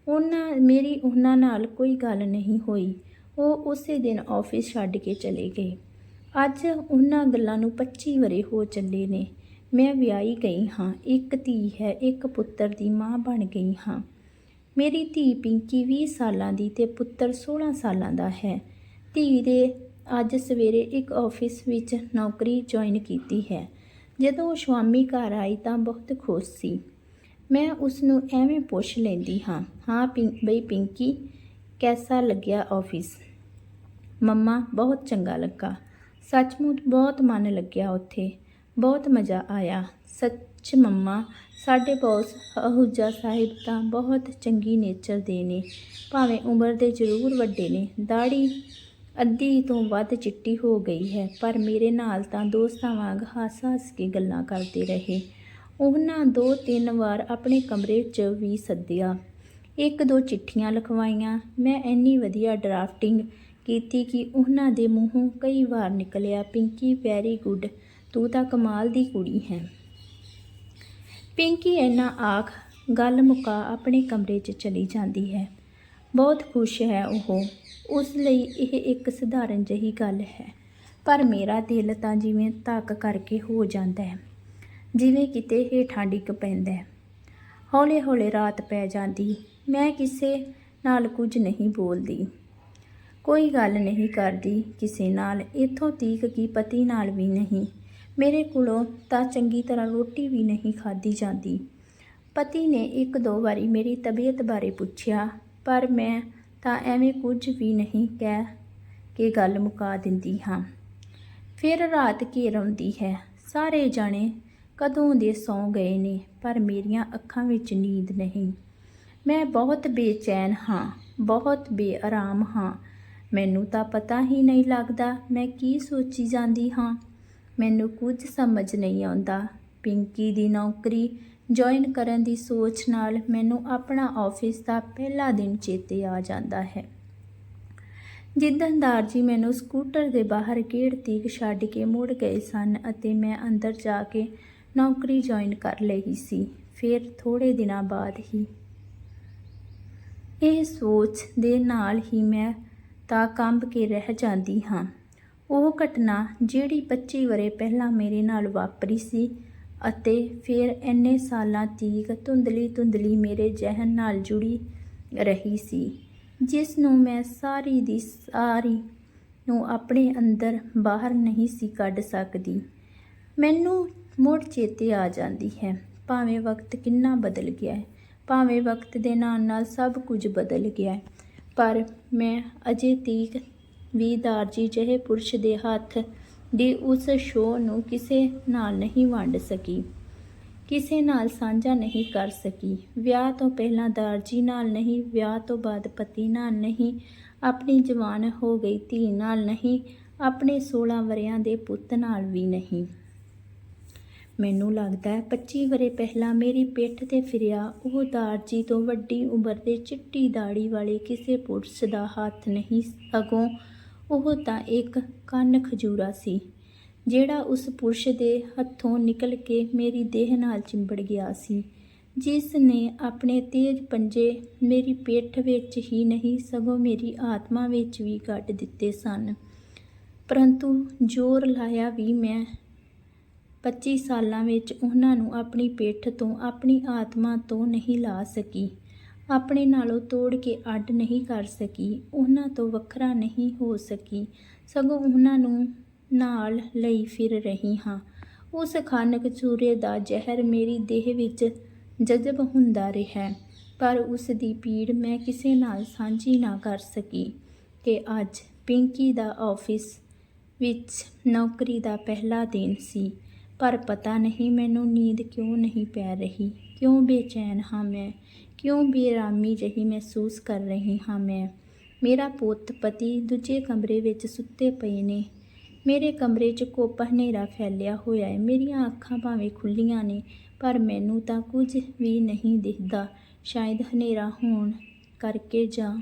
ਉਹਨਾਂ, ਮੇਰੀ ਉਹਨਾਂ ਨਾਲ ਕੋਈ ਗੱਲ ਨਹੀਂ ਹੋਈ। ਉਹ ਉਸੇ ਦਿਨ ਆਫਿਸ ਛੱਡ ਕੇ ਚਲੇ ਗਏ। ਅੱਜ ਉਹਨਾਂ ਗੱਲਾਂ ਨੂੰ 25 ਵਰੇ ਹੋ ਚੱਲੇ ਨੇ। ਮੈਂ ਵਿਆਹੀ ਗਈ ਹਾਂ। ਇੱਕ ਧੀ ਹੈ, ਇੱਕ ਪੁੱਤਰ ਦੀ ਮਾਂ ਬਣ ਗਈ ਹਾਂ। ਮੇਰੀ ਧੀ ਪਿੰਕੀ 20 ਸਾਲਾਂ ਦੀ ਤੇ ਪੁੱਤਰ 16 ਸਾਲਾਂ ਦਾ ਹੈ। ਧੀ ਦੇ ਅੱਜ ਸਵੇਰੇ ਇੱਕ ਆਫਿਸ ਵਿੱਚ ਨੌਕਰੀ ਜੁਆਇਨ ਕੀਤੀ ਹੈ। ਜਦੋਂ ਉਹ ਸ਼ਵਾਮੀ ਘਰ ਆਈ ਤਾਂ ਬਹੁਤ ਖੁਸ਼ ਸੀ। ਮੈਂ ਉਸ ਨੂੰ ਐਵੇਂ ਪੁੱਛ ਲੈਂਦੀ ਹਾਂ ਹਾਂ ਪਿੰ, ਬਈ ਪਿੰਕੀ, ਕੈਸਾ ਲੱਗਿਆ ਆਫਿਸ? ਮੰਮਾ, ਬਹੁਤ ਚੰਗਾ ਲੱਗਾ। ਸੱਚਮੁੱਚ ਬਹੁਤ ਮਨ ਲੱਗਿਆ ਉੱਥੇ। ਬਹੁਤ ਮਜ਼ਾ ਆਇਆ। ਸੱਚ ਮੰਮਾ, ਸਾਡੇ ਬੌਸ ਅਹੂਜਾ ਸਾਹਿਬ ਤਾਂ ਬਹੁਤ ਚੰਗੀ ਨੇਚਰ ਦੇ ਨੇ। ਭਾਵੇਂ ਉਮਰ ਦੇ ਜ਼ਰੂਰ ਵੱਡੇ ਨੇ ਦਾੜੀ ਅੱਧੀ ਤੋਂ ਵੱਧ ਚਿੱਟੀ ਹੋ ਗਈ ਹੈ, ਪਰ ਮੇਰੇ ਨਾਲ ਤਾਂ ਦੋਸਤਾਂ ਵਾਂਗ ਹੱਸ-ਹੱਸ ਕੇ ਗੱਲਾਂ ਕਰਦੇ ਰਹੇ। ਉਹਨਾਂ ਦੋ ਤਿੰਨ ਵਾਰ ਆਪਣੇ ਕਮਰੇ 'ਚ ਵੀ ਸੱਦਿਆ। ਇੱਕ ਦੋ ਚਿੱਠੀਆਂ ਲਿਖਵਾਈਆਂ। ਮੈਂ ਇੰਨੀ ਵਧੀਆ ਡਰਾਫਟਿੰਗ ਕੀਤੀ ਕਿ ਉਹਨਾਂ ਦੇ ਮੂੰਹੋਂ ਕਈ ਵਾਰ ਨਿਕਲਿਆ, ਪਿੰਕੀ, ਵੈਰੀ ਗੁੱਡ, ਤੂੰ ਤਾਂ ਕਮਾਲ ਦੀ ਕੁੜੀ ਹੈ। ਪਿੰਕੀ ਇੰਨਾ ਆਖ ਗੱਲ ਮੁਕਾ ਆਪਣੇ ਕਮਰੇ 'ਚ ਚਲੀ ਜਾਂਦੀ ਹੈ। ਬਹੁਤ ਖੁਸ਼ ਹੈ ਉਹ। ਉਸ ਲਈ ਇਹ ਇੱਕ ਸਧਾਰਨ ਜਿਹੀ ਗੱਲ ਹੈ। ਪਰ ਮੇਰਾ ਦਿਲ ਤਾਂ ਜਿਵੇਂ ਧੱਕ ਕਰਕੇ ਹੋ ਜਾਂਦਾ ਹੈ। ਜਿਵੇਂ ਕਿਤੇ ਹੇਠਾਂ ਡਿੱਗ ਪੈਂਦਾ ਹੈ। ਹੌਲੇ ਹੌਲੇ ਰਾਤ ਪੈ ਜਾਂਦੀ। ਮੈਂ ਕਿਸੇ ਨਾਲ ਕੁਝ ਨਹੀਂ ਬੋਲਦੀ। ਕੋਈ ਗੱਲ ਨਹੀਂ ਕਰਦੀ ਕਿਸੇ ਨਾਲ। ਇੱਥੋਂ ਤੀਕ ਕੀ ਪਤੀ ਨਾਲ ਵੀ ਨਹੀਂ। ਮੇਰੇ ਕੋਲੋਂ ਤਾਂ ਚੰਗੀ ਤਰ੍ਹਾਂ ਰੋਟੀ ਵੀ ਨਹੀਂ ਖਾਧੀ ਜਾਂਦੀ। ਪਤੀ ਨੇ ਇੱਕ ਦੋ ਵਾਰੀ ਮੇਰੀ ਤਬੀਅਤ ਬਾਰੇ ਪੁੱਛਿਆ, ਪਰ ਮੈਂ ਤਾਂ ਐਵੇਂ ਕੁਝ ਵੀ ਨਹੀਂ ਕਹਿ ਕੇ ਗੱਲ ਮੁਕਾ ਦਿੰਦੀ ਹਾਂ। ਫਿਰ ਰਾਤ ਘੇਰ ਆਉਂਦੀ ਹੈ। ਸਾਰੇ ਜਾਣੇ ਕਦੋਂ ਦੇ ਸੌਂ ਗਏ ਨੇ, ਪਰ ਮੇਰੀਆਂ ਅੱਖਾਂ ਵਿੱਚ ਨੀਂਦ ਨਹੀਂ। ਮੈਂ ਬਹੁਤ ਬੇਚੈਨ ਹਾਂ, ਬਹੁਤ ਬੇਆਰਾਮ ਹਾਂ। ਮੈਨੂੰ ਤਾਂ ਪਤਾ ਹੀ ਨਹੀਂ ਲੱਗਦਾ ਮੈਂ ਕੀ ਸੋਚੀ ਜਾਂਦੀ ਹਾਂ। ਮੈਨੂੰ ਕੁਝ ਸਮਝ ਨਹੀਂ ਆਉਂਦਾ। ਪਿੰਕੀ ਦੀ ਨੌਕਰੀ ਜੁਆਇਨ ਕਰਨ ਦੀ ਸੋਚ ਨਾਲ ਮੈਨੂੰ ਆਪਣਾ ਆਫਿਸ ਦਾ ਪਹਿਲਾ ਦਿਨ ਚੇਤੇ ਆ ਜਾਂਦਾ ਹੈ। ਜਿੱਦਣ ਦਾਰਜੀ ਮੈਨੂੰ ਸਕੂਟਰ ਦੇ ਬਾਹਰ ਗੇੜ ਤੀਕ ਛੱਡ ਕੇ ਮੁੜ ਗਏ ਸਨ ਅਤੇ ਮੈਂ ਅੰਦਰ ਜਾ ਕੇ ਨੌਕਰੀ ਜੁਆਇਨ ਕਰ ਲਈ ਸੀ, ਫਿਰ ਥੋੜੇ ਦਿਨਾਂ ਬਾਅਦ ਹੀ। ਇਹ ਸੋਚ ਦੇ ਨਾਲ ਹੀ ਮੈਂ ਤਾਂ ਕੰਬ ਕੇ ਰਹਿ ਜਾਂਦੀ ਹਾਂ। ਉਹ ਘਟਨਾ ਜਿਹੜੀ 25 ਵਰੇ ਪਹਿਲਾਂ ਮੇਰੇ ਨਾਲ ਵਾਪਰੀ ਸੀ ਅਤੇ ਫਿਰ ਇੰਨੇ ਸਾਲਾਂ ਤੀਕ ਧੁੰਦਲੀ ਧੁੰਦਲੀ ਮੇਰੇ ਜ਼ਿਹਨ ਨਾਲ ਜੁੜੀ ਰਹੀ ਸੀ, ਜਿਸ ਨੂੰ ਮੈਂ ਸਾਰੀ ਦੀ ਸਾਰੀ ਨੂੰ ਆਪਣੇ ਅੰਦਰ ਬਾਹਰ ਨਹੀਂ ਸੀ ਕੱਢ ਸਕਦੀ। ਮੈਨੂੰ ਮੁੜ ਚੇਤੇ ਆ ਜਾਂਦੀ ਹੈ, ਭਾਵੇਂ ਵਕਤ ਕਿੰਨਾ ਬਦਲ ਗਿਆ ਹੈ, ਭਾਵੇਂ ਵਕਤ ਦੇ ਨਾਲ ਨਾਲ ਸਭ ਕੁਝ ਬਦਲ ਗਿਆ ਹੈ, ਪਰ ਮੈਂ ਅਜੇ ਤੀਕ ਵੀ ਦਾਰਜੀ ਜਿਹੇ ਪੁਰਸ਼ ਦੇ ਹੱਥ ਦੀ ਉਸ ਸ਼ੋਅ ਨੂੰ ਕਿਸੇ ਨਾਲ ਨਹੀਂ ਵੰਡ ਸਕੀ। ਕਿਸੇ ਨਾਲ ਸਾਂਝਾ ਨਹੀਂ ਕਰ ਸਕੀ। ਵਿਆਹ ਤੋਂ ਪਹਿਲਾਂ ਦਾਰਜੀ ਨਾਲ ਨਹੀਂ, ਵਿਆਹ ਤੋਂ ਬਾਅਦ ਪਤੀ ਨਾਲ ਨਹੀਂ, ਆਪਣੀ ਜਵਾਨ ਹੋ ਗਈ ਧੀ ਨਾਲ ਨਹੀਂ, ਆਪਣੇ 16 ਵਰਿਆਂ ਦੇ ਪੁੱਤ ਨਾਲ ਵੀ ਨਹੀਂ। ਮੈਨੂੰ ਲੱਗਦਾ ਹੈ 25 ਵਰੇ ਪਹਿਲਾਂ ਮੇਰੀ ਪਿੱਠ ਤੇ ਫਿਰਿਆ ਉਹ ਦਾਰਜੀ ਤੋਂ ਵੱਡੀ ਉਮਰ ਦੇ ਚਿੱਟੀ ਦਾੜੀ ਵਾਲੇ ਕਿਸੇ ਪੁਰਸ਼ ਦਾ ਹੱਥ ਨਹੀਂ ਅਗੋਂ ਉਹ ਤਾਂ ਇੱਕ ਕੰਨ ਖਜੂਰਾ ਸੀ, ਜਿਹੜਾ ਉਸ ਪੁਰਸ਼ ਦੇ ਹੱਥੋਂ ਨਿਕਲ ਕੇ ਮੇਰੀ ਦੇਹ ਨਾਲ ਚਿੰਬੜ ਗਿਆ ਸੀ, ਜਿਸ ਨੇ ਆਪਣੇ ਤੇਜ ਪੰਜੇ ਮੇਰੀ ਪਿੱਠ ਵਿੱਚ ਹੀ ਨਹੀਂ, ਸਗੋਂ ਮੇਰੀ ਆਤਮਾ ਵਿੱਚ ਵੀ ਕੱਟ ਦਿੱਤੇ ਸਨ। ਪਰੰਤੂ ਜ਼ੋਰ ਲਾਇਆ ਵੀ ਮੈਂ 25 ਸਾਲਾਂ ਵਿੱਚ ਉਹਨਾਂ ਨੂੰ ਆਪਣੀ ਪਿੱਠ ਤੋਂ, ਆਪਣੀ ਆਤਮਾ ਤੋਂ ਨਹੀਂ ਲਾ ਸਕੀ। ਆਪਣੇ ਨਾਲੋਂ ਤੋੜ ਕੇ ਅੱਡ ਨਹੀਂ ਕਰ ਸਕੀ, ਉਹਨਾਂ ਤੋਂ ਵੱਖਰਾ ਨਹੀਂ ਹੋ ਸਕੀ। ਸਗੋਂ ਉਹਨਾਂ ਨੂੰ ਨਾਲ ਲਈ ਫਿਰ ਰਹੀ ਹਾਂ। ਉਸ ਖਾਨਕ ਕਚੂਰੇ ਦਾ ਜ਼ਹਿਰ ਮੇਰੀ ਦੇਹ ਵਿੱਚ ਜਜ਼ਬ ਹੁੰਦਾ ਰਿਹਾ, ਪਰ ਉਸ ਦੀ ਪੀੜ ਮੈਂ ਕਿਸੇ ਨਾਲ ਸਾਂਝੀ ਨਾ ਕਰ ਸਕੀ ਕਿ ਅੱਜ ਪਿੰਕੀ ਦਾ ਆਫਿਸ ਵਿੱਚ ਨੌਕਰੀ ਦਾ ਪਹਿਲਾ ਦਿਨ ਸੀ। ਪਰ ਪਤਾ ਨਹੀਂ ਮੈਨੂੰ ਨੀਂਦ ਕਿਉਂ ਨਹੀਂ ਪੈ ਰਹੀ, ਕਿਉਂ ਬੇਚੈਨ ਹਾਂ ਮੈਂ। ਕਿਉਂ ਬੇਰਾਮੀ ਜਿਹੀ ਮਹਿਸੂਸ ਕਰ ਰਹੀ ਹਾਂ ਮੈਂ? ਮੇਰਾ ਪੁੱਤ ਪਤੀ ਦੂਜੇ ਕਮਰੇ ਵਿੱਚ ਸੁੱਤੇ ਪਏ ਨੇ। ਮੇਰੇ ਕਮਰੇ 'ਚ ਕੋਪ ਹਨੇਰਾ ਫੈਲਿਆ ਹੋਇਆ ਹੈ। ਮੇਰੀਆਂ ਅੱਖਾਂ ਭਾਵੇਂ ਖੁੱਲੀਆਂ ਨੇ, ਪਰ ਮੈਨੂੰ ਤਾਂ ਕੁਝ ਵੀ ਨਹੀਂ ਦਿਖਦਾ। ਸ਼ਾਇਦ ਹਨੇਰਾ ਹੋਣ ਕਰਕੇ ਜਾਂ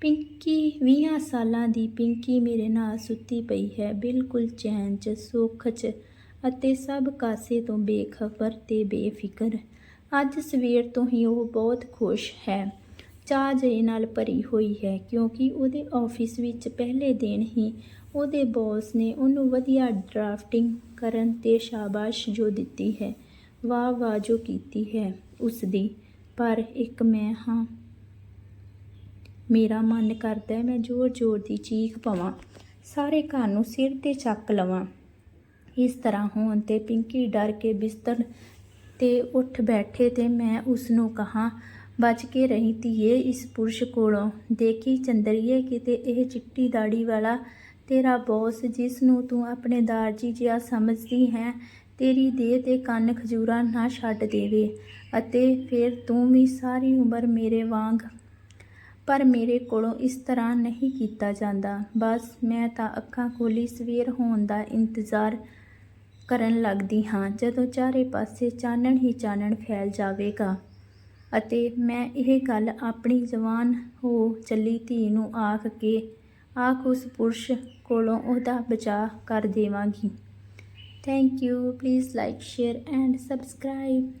ਪਿੰਕੀ 20 ਸਾਲਾਂ ਦੀ ਪਿੰਕੀ ਮੇਰੇ ਨਾਲ ਸੁੱਤੀ ਪਈ ਹੈ। ਬਿਲਕੁਲ ਚੈਨ 'ਚ, ਸੁੱਖ 'ਚ ਅਤੇ ਸਭ ਕਾਸੇ ਤੋਂ ਬੇਖਬਰ ਤੇ ਬੇਫਿਕਰ। ਅੱਜ ਸਵੇਰ ਤੋਂ ਹੀ ਉਹ ਬਹੁਤ ਖੁਸ਼ ਹੈ। ਚਾਹ ਜਿਹੇ ਨਾਲ ਭਰੀ ਹੋਈ ਹੈ ਕਿਉਂਕਿ ਉਹਦੇ ਆਫਿਸ ਵਿੱਚ ਪਹਿਲੇ ਦਿਨ ਹੀ ਉਹਦੇ ਬੌਸ ਨੇ ਉਹਨੂੰ ਵਧੀਆ ਡਰਾਫਟਿੰਗ ਕਰਨ ਤੇ ਸ਼ਾਬਾਸ਼ ਜੋ ਦਿੱਤੀ ਹੈ। ਵਾਹ ਵਾਹ ਜੋ ਕੀਤੀ ਹੈ ਉਸ ਦੀ ਪਰ ਇੱਕ ਮੈਂ ਹਾਂ, ਮੇਰਾ ਮਨ ਕਰਦਾ ਮੈਂ ਜ਼ੋਰ-ਜ਼ੋਰ ਦੀ ਚੀਖ ਪਵਾਂ, ਸਾਰੇ ਘਰ ਨੂੰ ਸਿਰ ਤੇ ਚੱਕ ਲਵਾਂ। ਇਸ ਤਰ੍ਹਾਂ ਹੋਣ ਤੇ ਪਿੰਕੀ ਡਰ ਕੇ ਬਿਸਤਰ ਤੇ ਉੱਠ ਬੈਠੇ ਤੇ ਮੈਂ ਉਸ ਨੂੰ ਕਹਾ, ਬਚ ਕੇ ਰਹੀ ਧੀਏ ਇਸ ਪੁਰਸ਼ ਕੋਲੋਂ। ਦੇਖੀ ਚੰਦਰੀਏ ਕਿਤੇ ਇਹ ਚਿੱਟੀ ਦਾੜੀ ਵਾਲਾ ਤੇਰਾ ਬੌਸ ਜਿਸ ਨੂੰ ਤੂੰ ਆਪਣੇ ਦਾਰਜੀ ਜਿਹਾ ਸਮਝਦੀ ਹੈ, ਤੇਰੀ ਦੇਹ ਤੇ ਕੰਨ ਖਜੂਰਾ ਨਾ ਛੱਡ ਦੇਵੇ। ਅਤੇ ਫਿਰ ਤੂੰ ਵੀ ਸਾਰੀ ਉਮਰ ਮੇਰੇ ਵਾਂਗ, ਪਰ ਮੇਰੇ ਕੋਲੋਂ ਇਸ ਤਰ੍ਹਾਂ ਨਹੀਂ ਕੀਤਾ ਜਾਂਦਾ। ਬਸ ਮੈਂ ਤਾਂ ਅੱਖਾਂ ਖੋਲੀ ਸਵੇਰ ਹੋਣ ਦਾ ਇੰਤਜ਼ਾਰ ਕਰਨ ਲੱਗਦੀ ਹਾਂ ਜਦੋਂ ਚਾਰੇ ਪਾਸੇ ਚਾਨਣ ਹੀ ਚਾਨਣ ਫੈਲ ਜਾਵੇਗਾ। ਅਤੇ ਮੈਂ ਇਹ ਗੱਲ ਆਪਣੀ ਜਵਾਨ ਹੋ ਚੱਲੀ ਧੀ ਨੂੰ ਆਖ ਕੇ ਆਖ ਉਸ ਪੁਰਸ਼ ਕੋਲੋਂ ਉਹਦਾ ਬਚਾਅ ਕਰ ਦੇਵਾਂਗੀ। Thank you please like share and subscribe